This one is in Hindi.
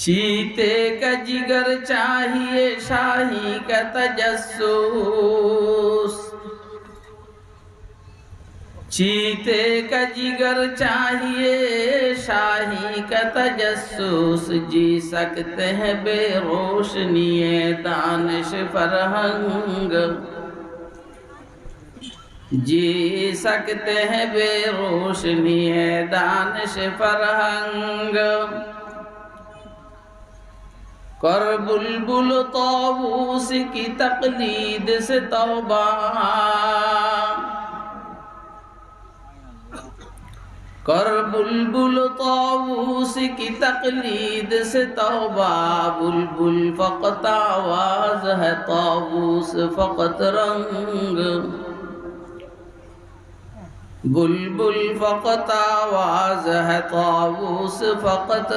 चीते का जिगर चाहिए शाही का तजस्सुस। चीते का जिगर चाहिए शाही का तजस्सुस। जी सकते हैं बेरोशनी दानिश फरहंग। जी सकते हैं बेरोशनी दानिश फरहंग। কর বুলবুল তাবুস কি তকলিদ সে তওবা? কর বুলবুল তাবুস কি তকলিদ সে তওবা? বুলবুল ফকত আওয়াজ হে তাবুস, ফকত রঙ্গ। বুলবুল ফকত আওয়াজ হে তাবুস, ফকত